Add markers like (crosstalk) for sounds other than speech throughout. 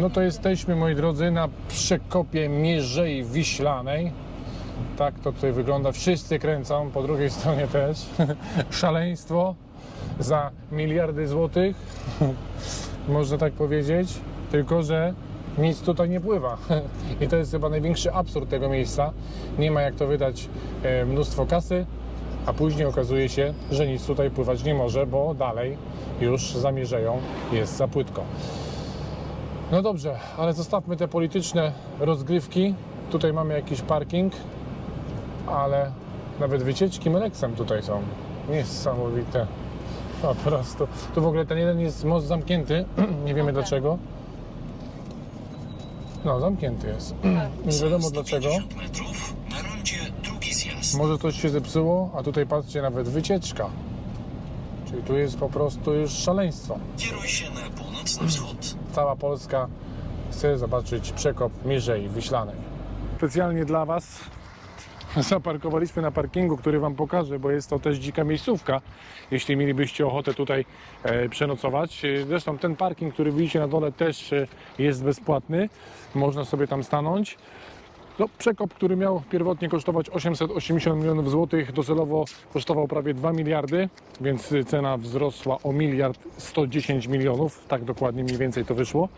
No to jesteśmy, moi drodzy, na przekopie Mierzei Wiślanej. Tak to tutaj wygląda. Wszyscy kręcą, po drugiej stronie też. (laughs) Szaleństwo za miliardy złotych, (laughs) można tak powiedzieć. Tylko, że nic tutaj nie pływa. (laughs) I to jest chyba największy absurd tego miejsca. Nie ma jak to wydać e, mnóstwo kasy, a później okazuje się, że nic tutaj pływać nie może, bo dalej już zamierzają, jest za płytko. No dobrze, ale zostawmy te polityczne rozgrywki. Tutaj mamy jakiś parking, ale nawet wycieczki Meleksem tutaj są. Niesamowite. Po prostu. Tu w ogóle ten jeden jest most zamknięty. (clears throat) Nie wiemy dlaczego. No, zamknięty jest. (clears throat) Nie wiadomo dlaczego. 150 metrów, na rondzie drugi zjazd. Może coś się zepsuło, a tutaj patrzcie, nawet wycieczka. Czyli tu jest po prostu już szaleństwo. Kieruj się na północny wschód. Cała Polska chce zobaczyć przekop Mierzei Wiślanej. Specjalnie dla Was zaparkowaliśmy na parkingu, który Wam pokażę, bo jest to też dzika miejscówka, jeśli mielibyście ochotę tutaj e, przenocować. E, Zresztą ten parking, który widzicie na dole też e, jest bezpłatny. Można sobie tam stanąć. No, przekop, który miał pierwotnie kosztować 880 milionów złotych, docelowo kosztował prawie 2 miliardy, więc cena wzrosła o miliard 110 milionów, tak dokładnie mniej więcej to wyszło.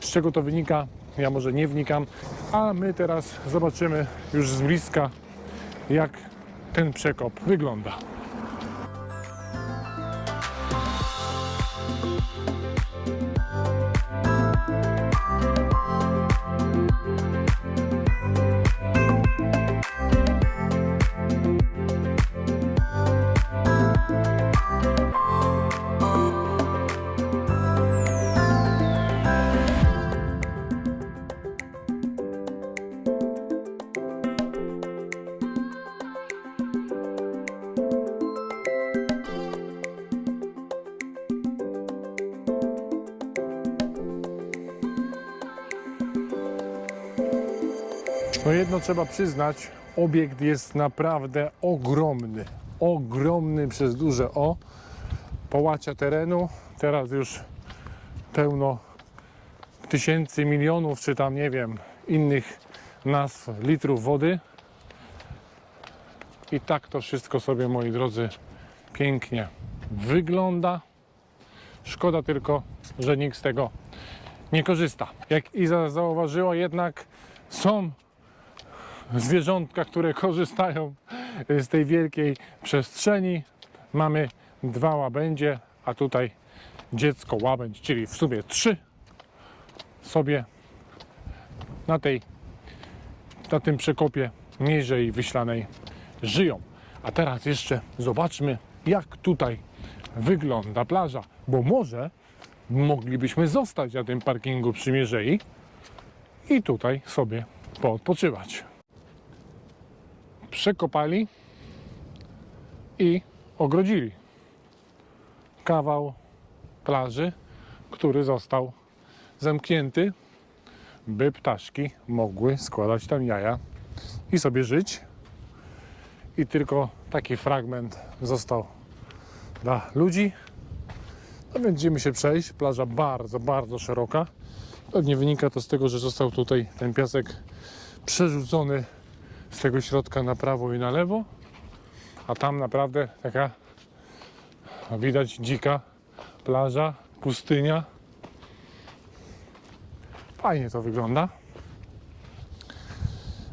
Z czego to wynika, ja może nie wnikam, a my teraz zobaczymy już z bliska, jak ten przekop wygląda. No jedno trzeba przyznać, obiekt jest naprawdę ogromny. Ogromny przez duże O. Połacia terenu, teraz już pełno tysięcy, milionów, czy tam nie wiem, innych nazw litrów wody. I tak to wszystko sobie, moi drodzy, pięknie wygląda. Szkoda tylko, że nikt z tego nie korzysta. Jak Iza zauważyła, jednak są zwierzątka, które korzystają z tej wielkiej przestrzeni. Mamy dwa łabędzie, a tutaj dziecko łabędź, czyli w sumie trzy sobie na tej na tym przekopie Mierzei Wyślanej żyją. A teraz jeszcze zobaczmy, jak tutaj wygląda plaża, bo może moglibyśmy zostać na tym parkingu przy Mierzei i tutaj sobie poodpoczywać. Przekopali i ogrodzili kawał plaży, który został zamknięty, by ptaszki mogły składać tam jaja i sobie żyć. I tylko taki fragment został dla ludzi. No będziemy się przejść. Plaża bardzo, bardzo szeroka. Pewnie wynika to z tego, że został tutaj ten piasek przerzucony z tego środka na prawo i na lewo, a tam naprawdę taka widać dzika plaża, pustynia. Fajnie to wygląda.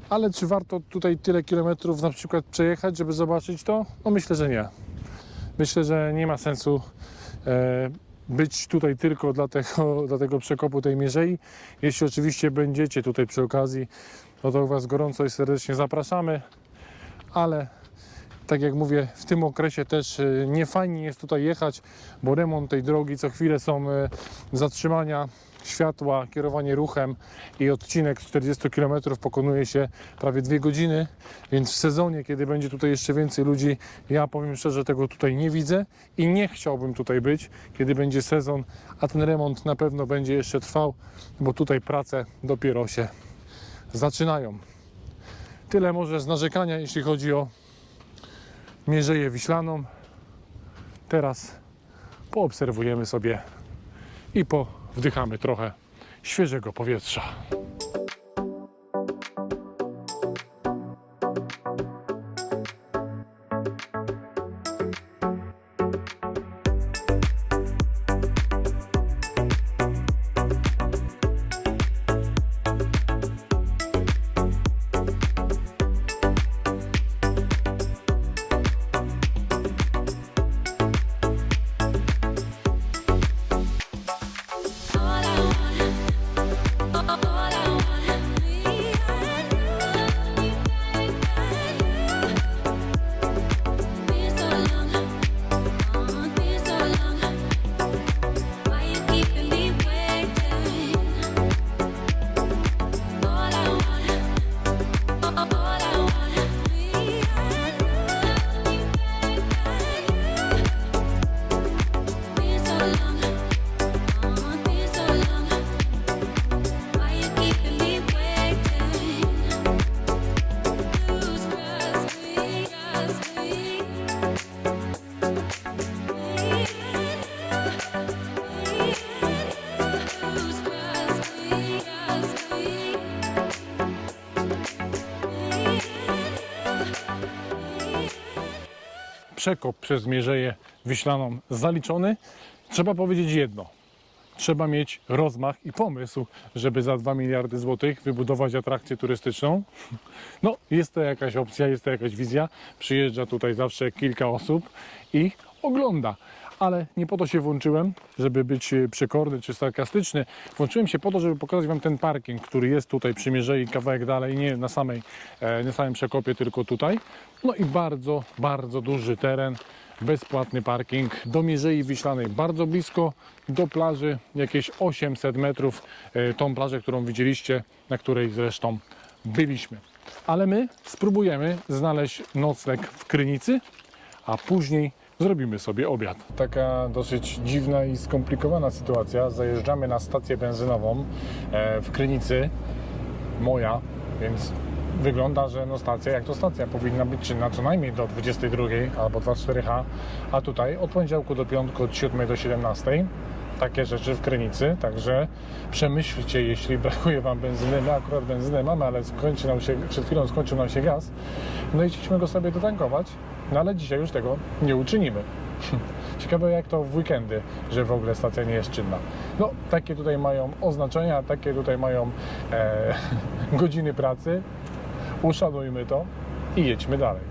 Ale czy warto tutaj tyle kilometrów na przykład przejechać, żeby zobaczyć to? No myślę, że nie. Myślę, że nie ma sensu e, być tutaj tylko dla tego, (laughs) dla tego przekopu tej mierzei. Jeśli oczywiście będziecie tutaj przy okazji, no to Was gorąco i serdecznie zapraszamy, ale tak jak mówię, w tym okresie też e, nie fajnie jest tutaj jechać, bo remont tej drogi, co chwilę są e, zatrzymania światła, kierowanie ruchem i odcinek 40 km pokonuje się prawie dwie godziny, więc w sezonie, kiedy będzie tutaj jeszcze więcej ludzi, ja powiem szczerze, tego tutaj nie widzę i nie chciałbym tutaj być, kiedy będzie sezon, a ten remont na pewno będzie jeszcze trwał, bo tutaj prace dopiero się zaczynają. Tyle może z narzekania, jeśli chodzi o Mierzeję Wiślaną. Teraz poobserwujemy sobie i powdychamy trochę świeżego powietrza. Przekop przez Mierzeję Wiślaną zaliczony. Trzeba powiedzieć jedno. Trzeba mieć rozmach i pomysł, żeby za 2 miliardy złotych wybudować atrakcję turystyczną. No, jest to jakaś opcja, jest to jakaś wizja. Przyjeżdża tutaj zawsze kilka osób i ogląda. Ale nie po to się włączyłem, żeby być e, przekorny czy sarkastyczny. Włączyłem się po to, żeby pokazać Wam ten parking, który jest tutaj przy Mierzei, kawałek dalej, nie na, samej, e, na samym przekopie, tylko tutaj. No i bardzo, bardzo duży teren, bezpłatny parking do Mierzei Wiślanej, bardzo blisko do plaży, jakieś 800 metrów, e, tą plażę, którą widzieliście, na której zresztą byliśmy. Ale my spróbujemy znaleźć nocleg w Krynicy, a później zrobimy sobie obiad. Taka dosyć dziwna i skomplikowana sytuacja. Zajeżdżamy na stację benzynową e, w Krynicy, moja, więc wygląda, że no stacja jak to stacja powinna być czynna co najmniej do 22 albo 24H, a tutaj od poniedziałku do piątku od 7 do 17 takie rzeczy w Krynicy, także przemyślcie, jeśli (laughs) brakuje Wam benzyny, my akurat benzynę mamy, ale skończy nam się, przed chwilą skończył nam się gaz, no i chcieliśmy go sobie dotankować, no ale dzisiaj już tego nie uczynimy. (laughs) Ciekawe jak to w weekendy, że w ogóle stacja nie jest czynna. No, takie tutaj mają oznaczenia, takie tutaj mają e, (laughs) godziny pracy. Uszanujmy to i jedźmy dalej.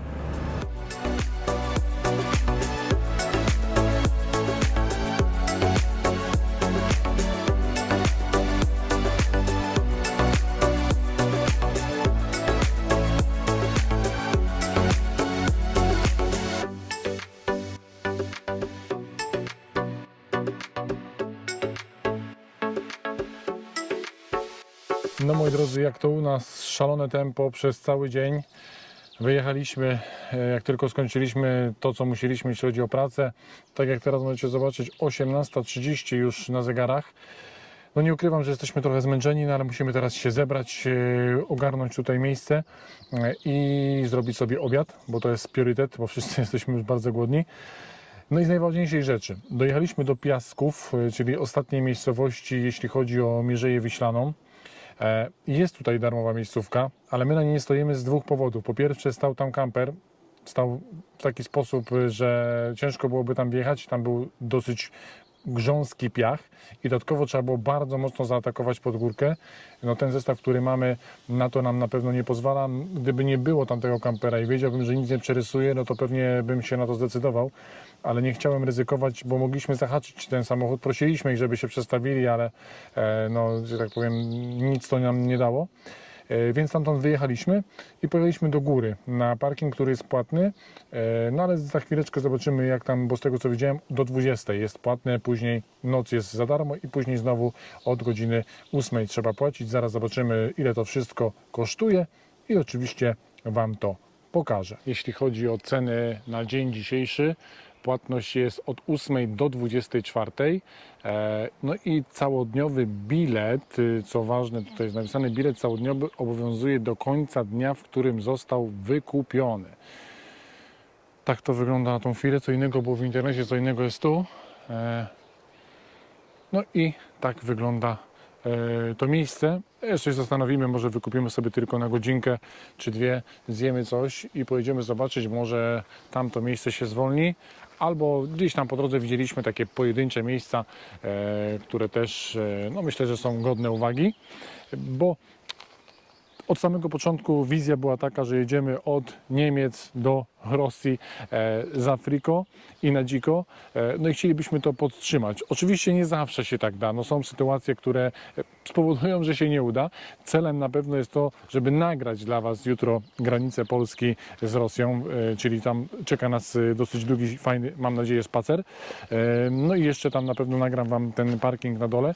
No moi drodzy, jak to u nas szalone tempo przez cały dzień. Wyjechaliśmy, e, jak tylko skończyliśmy to, co musieliśmy, jeśli chodzi o pracę. Tak jak teraz możecie zobaczyć, 18.30 już na zegarach. No nie ukrywam, że jesteśmy trochę zmęczeni, no ale musimy teraz się zebrać, e, ogarnąć tutaj miejsce e, i zrobić sobie obiad, bo to jest priorytet, bo wszyscy (laughs) jesteśmy już bardzo głodni. No i z najważniejszej rzeczy. Dojechaliśmy do Piasków, czyli ostatniej miejscowości, jeśli chodzi o Mierzeję Wiślaną. E, Jest tutaj darmowa miejscówka, ale my na niej nie stoimy z dwóch powodów. Po pierwsze stał tam kamper, stał w taki sposób, że ciężko byłoby tam wjechać, tam był dosyć grząski piach i dodatkowo trzeba było bardzo mocno zaatakować pod górkę. No ten zestaw, który mamy, na to nam na pewno nie pozwala. Gdyby nie było tamtego kampera i wiedziałbym, że nic nie przerysuje, no to pewnie bym się na to zdecydował, ale nie chciałem ryzykować, bo mogliśmy zahaczyć ten samochód. Prosiliśmy ich, żeby się przestawili, ale e, no, że tak powiem, nic to nam nie dało. E, Więc stamtąd wyjechaliśmy i pojechaliśmy do góry na parking, który jest płatny. E, No ale za chwileczkę zobaczymy jak tam, bo z tego co widziałem do 20 jest płatne, później noc jest za darmo i później znowu od godziny 8 trzeba płacić. Zaraz zobaczymy ile to wszystko kosztuje i oczywiście Wam to pokażę. Jeśli chodzi o ceny na dzień dzisiejszy, płatność jest od 8 do 24. E, No i całodniowy bilet, y, co ważne, tutaj jest napisane, bilet całodniowy obowiązuje do końca dnia, w którym został wykupiony. Tak to wygląda na tą chwilę, co innego było w internecie, co innego jest tu. E, No i tak wygląda to miejsce. Jeszcze się zastanowimy, może wykupimy sobie tylko na godzinkę czy dwie, zjemy coś i pojedziemy zobaczyć, może tam to miejsce się zwolni. Albo gdzieś tam po drodze widzieliśmy takie pojedyncze miejsca, e, które też e, no myślę, że są godne uwagi, bo od samego początku wizja była taka, że jedziemy od Niemiec do Rosji e, z i na dziko. E, no i chcielibyśmy to podtrzymać. Oczywiście nie zawsze się tak da. No są sytuacje, które e, spowodują, że się nie uda. Celem na pewno jest to, żeby nagrać dla Was jutro granicę Polski z Rosją, e, czyli tam czeka nas e, dosyć długi, fajny, mam nadzieję, spacer. E, no i jeszcze tam na pewno nagram Wam ten parking na dole.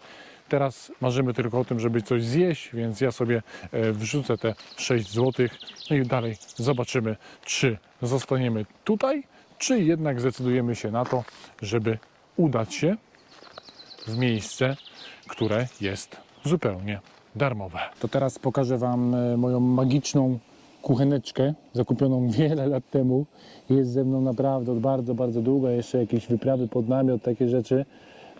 Teraz marzymy tylko o tym, żeby coś zjeść, więc ja sobie e, wrzucę te 6 zł no i dalej zobaczymy, czy zostaniemy tutaj, czy jednak zdecydujemy się na to, żeby udać się w miejsce, które jest zupełnie darmowe. To teraz pokażę Wam e, moją magiczną kucheneczkę, zakupioną (laughs) wiele lat temu. Jest ze mną naprawdę od bardzo, bardzo długo. Jeszcze jakieś wyprawy pod namiot, takie rzeczy.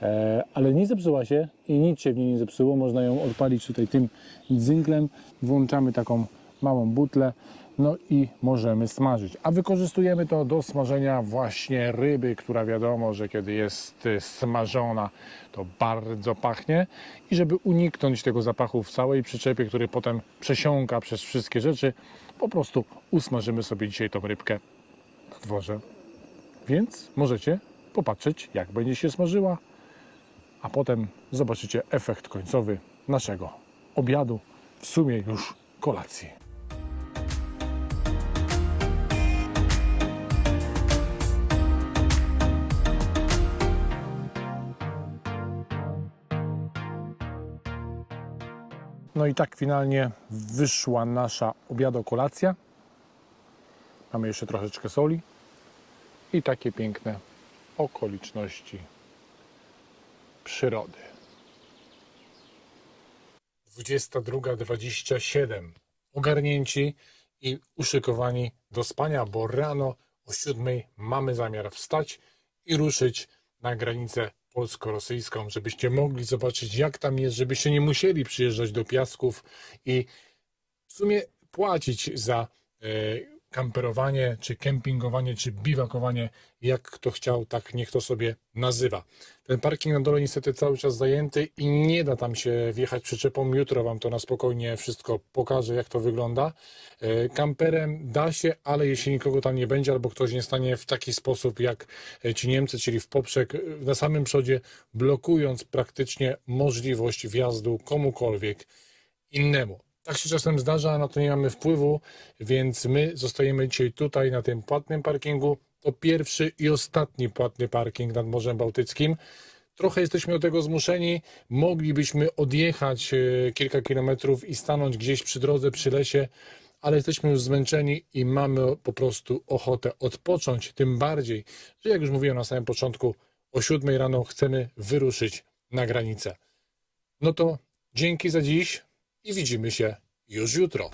E, ale nie zepsuła się i nic się w niej nie zepsuło. Można ją odpalić tutaj tym dzynklem. Włączamy taką małą butlę. No i możemy smażyć. A wykorzystujemy to do smażenia właśnie ryby, która wiadomo, że kiedy jest y, smażona, to bardzo pachnie. I żeby uniknąć tego zapachu w całej przyczepie, który potem przesiąka przez wszystkie rzeczy, po prostu usmażymy sobie dzisiaj tą rybkę na dworze. Więc możecie popatrzeć, jak będzie się smażyła, a potem zobaczycie efekt końcowy naszego obiadu, w sumie już kolacji. No i tak finalnie wyszła nasza obiado-kolacja. Mamy jeszcze troszeczkę soli i takie piękne okoliczności przyrody. 22.27. Ogarnięci i uszykowani do spania, bo rano o 7 mamy zamiar wstać i ruszyć na granicę polsko-rosyjską, żebyście mogli zobaczyć, jak tam jest, żebyście nie musieli przyjeżdżać do piasków i w sumie płacić za e, kamperowanie, czy kempingowanie, czy biwakowanie, jak kto chciał, tak niech to sobie nazywa. Ten parking na dole niestety cały czas zajęty i nie da tam się wjechać przyczepą. Jutro Wam to na spokojnie wszystko pokażę, jak to wygląda. E, Kamperem da się, ale jeśli nikogo tam nie będzie, albo ktoś nie stanie w taki sposób jak e, ci Niemcy, czyli w poprzek, e, na samym przodzie, blokując praktycznie możliwość wjazdu komukolwiek innemu. Tak się czasem zdarza, na to nie mamy wpływu, więc my zostajemy dzisiaj tutaj na tym płatnym parkingu. To pierwszy i ostatni płatny parking nad Morzem Bałtyckim. Trochę jesteśmy do tego zmuszeni. Moglibyśmy odjechać e, kilka kilometrów i stanąć gdzieś przy drodze, przy lesie, ale jesteśmy już zmęczeni i mamy po prostu ochotę odpocząć. Tym bardziej, że jak już mówiłem na samym początku, o 7 rano chcemy wyruszyć na granicę. No to dzięki za dziś i widzimy się już jutro.